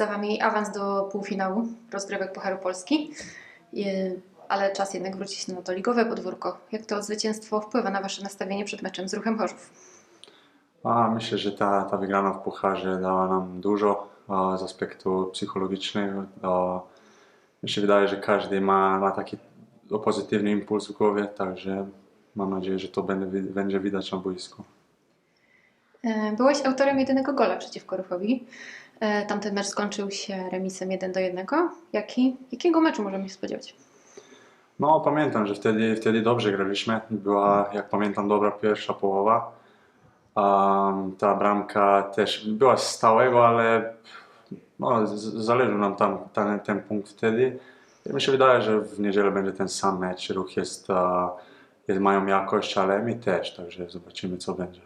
Za Wami awans do półfinału rozgrywek Pucharu Polski, ale czas jednak wrócić na to ligowe podwórko. Jak to zwycięstwo wpływa na Wasze nastawienie przed meczem z Ruchem Chorzów? A myślę, że ta, ta wygrana w Pucharze dała nam dużo a, z aspektu psychologicznego. A, mi się wydaje, że każdy ma, ma taki pozytywny impuls w głowie, także mam nadzieję, że to będzie, będzie widać na boisku. E, Byłeś autorem jedynego gola przeciwko Ruchowi. E, Tamten mecz skończył się remisem 1 do 1. Jaki, jakiego meczu możemy się spodziewać? No, pamiętam, że wtedy, wtedy dobrze graliśmy. Była, jak pamiętam, dobra pierwsza połowa. Um, ta bramka też była stałego, ale no, zależy nam tam ten, ten punkt wtedy. I mi się wydaje, że w niedzielę będzie ten sam mecz. Ruch jest, uh, jest mają jakość, ale my też, także zobaczymy, co będzie.